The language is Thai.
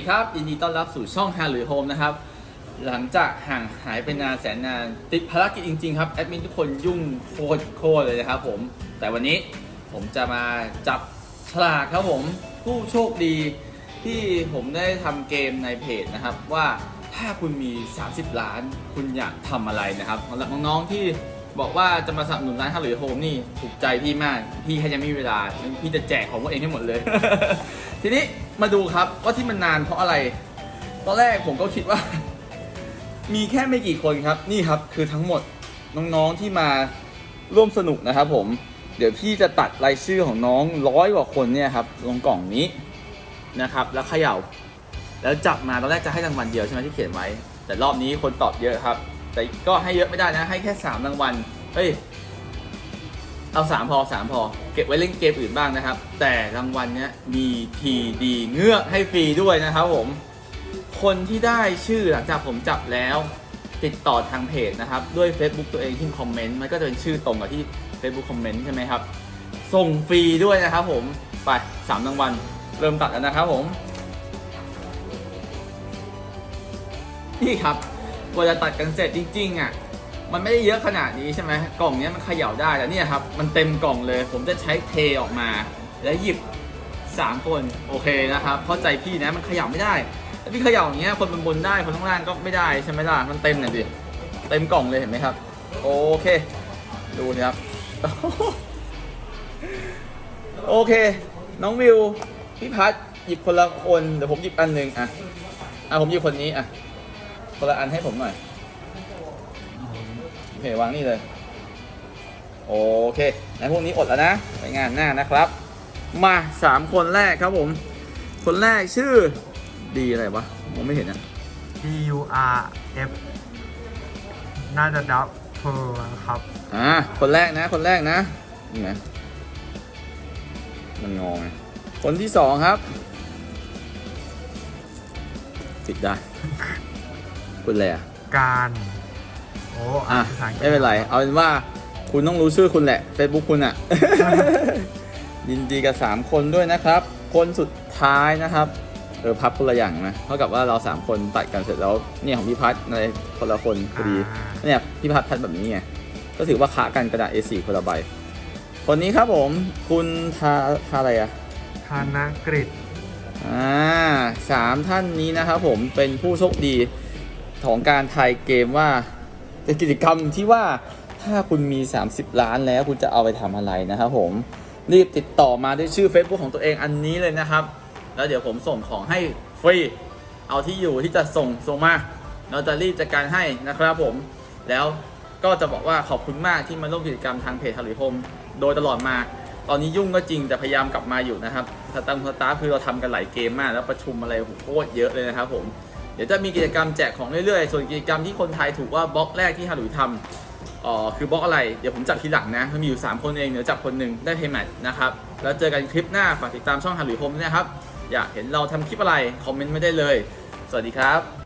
ดีครับ ยินดีต้อนรับสู่ช่องฮาหรือโฮมนะครับ หลังจากห่างหายไปนานแสนนาน ติดภารกิจจริง ๆ ครับ แอดมินทุกคนยุ่งโคตรโคตรเลยนะครับผม แต่วันนี้ผมจะมาจับฉลากครับผมผู้โชคดีที่ผมได้ทำเกมในเพจนะครับ ว่าถ้าคุณมี 30 ล้าน คุณอยากทำอะไรนะครับสำหรับน้องๆที่บอกว่าจะมาสนับสนุนร้านฮาหรือโฮมนี่ถูกใจพี่มากพี่แค่ยังไม่มีเวลาพี่จะแจกของตัวเองให้หมดเลย ทีนี้ มาดูครับว่าที่มันนานเพราะอะไร ตอนแรกผมก็คิดว่า มีแค่ไม่กี่คนครับ นี่ครับคือทั้งหมดน้องๆที่มาร่วมสนุกนะครับผม เดี๋ยวพี่จะตัดรายชื่อของน้องร้อยกว่าคนเนี่ยครับลงกล่องนี้นะครับ แล้วเขย่า แล้วจับมาตอนแรกจะให้รางวัลเดียวใช่ไหมที่เขียนไว้ แต่รอบนี้คนตอบเยอะครับ แต่ก็ให้เยอะไม่ได้นะ ให้แค่สามรางวัลเฮ้ย เอาสามพอสามพอ เก็บไว้เล่นเกมอื่นบ้างนะครับ แต่รางวัลเนี้ยมีทีดีเงือกให้ฟรีด้วยนะครับผม คนที่ได้ชื่อหลังจากผมจับแล้ว ติดต่อทางเพจนะครับ ด้วย Facebook ตัวเองที่คอมเมนต์มันก็จะเป็นชื่อตรงกับที่ Facebook คอมเมนต์ใช่ไหมครับ ส่งฟรีด้วยนะครับผม ไปสามรางวัลเริ่มตัดแล้วนะครับผม นี่ครับกว่าจะตัดกันเสร็จจริงๆอะ มันไม่ได้เยอะขนาดนี้ใช่ไหมกล่องนี้มันเขย่าได้แต่เนี่ยครับ มันเต็มกล่องเลย ผมจะใช้เทออกมา แล้วหยิบ 3 คนโอเคนะครับเข้าใจพี่นะมันเขย่าไม่ได้ถ้าพี่เขย่าอย่างเงี้ยคนบนบนได้คนข้างล่างก็ไม่ได้ใช่ไหมล่ะมันเต็มเนี่ยดิเต็มกล่องเลยเห็นไหมครับ โอเค ดูนะครับ โอเค น้องวิวพี่พัดหยิบคนละคนเดี๋ยวผมหยิบอันหนึ่งอะอะผมหยิบคนนี้อะคนละอันให้ผมหน่อย เควางนี่เลย โอเคในพวกนี้อดแล้วนะ ไปงานหน้านะครับ มาสามคนแรกครับผม คนแรกชื่อดีอะไรวะผมไม่เห็นอะ D U R F น่าจะดับเพอร์ครับ อ่า คนแรกนะ คนแรกนะ นี่ไงมันงอไงคนที่สองครับปิดได้คุณอะไรอะ การ โอ้อะภาษาอังกฤษไม่เป็นไร เอาเป็นว่าคุณต้องรู้ชื่อคุณแหละ Facebook คุณอะ ยินดีกับ 3 คนด้วยนะครับ คนสุดท้ายนะครับ เออพับคนละอย่างนะเท่ากับว่าเรา 3 คนตัดกันเสร็จแล้วเนี่ยของพี่พัฒในคนละคนพอดีอ่าเนี่ยพี่พัฒพัดแบบนี้ไงก็ถือว่าค้ากันกระดาษ A4 คนละใบคนนี้ครับผมคุณทาทาอะไรอะธนกฤษอ่าสามท่านนี้นะครับผมเป็นผู้โชคดีของการทายเกมว่า เป็นกิจกรรมที่ว่าถ้าคุณมี 30 ล้านแล้วคุณจะเอาไปทำอะไรนะครับผมรีบติดต่อมาด้วยชื่อ Facebook ของตัวเองอันนี้เลยนะครับ แล้วเดี๋ยวผมส่งของให้ฟรีเอาที่อยู่ที่จะส่งส่งมาเราจะรีบจัดการให้นะครับผม แล้วก็จะบอกว่าขอบคุณมากที่มาร่วมกิจกรรมทางเพจทาริพมโดยตลอดมา ตอนนี้ยุ่งก็จริงแต่พยายามกลับมาอยู่นะครับสตาร์ทสตาร์คือเราทำกันหลายเกมมาก แล้วประชุมอะไรโคตรเยอะเลยนะครับผม เดี๋ยวจะมีกิจกรรมแจกของเรื่อยๆ ส่วนกิจกรรมที่คนไทยถูกว่าบล็อกแรกที่ฮารุยทำอ๋อคือบล็อกอะไร เดี๋ยวผมจับทีหลังนะมันมีอยู่ 3 คนเองเดี๋ยวจับคนหนึ่งได้เพย์แมทนะครับ แล้วเจอกันคลิปหน้าฝากติดตามช่องฮารุยโฮมนะครับ อยากเห็นเราทำคลิปอะไรคอมเมนต์ไม่ได้เลย สวัสดีครับ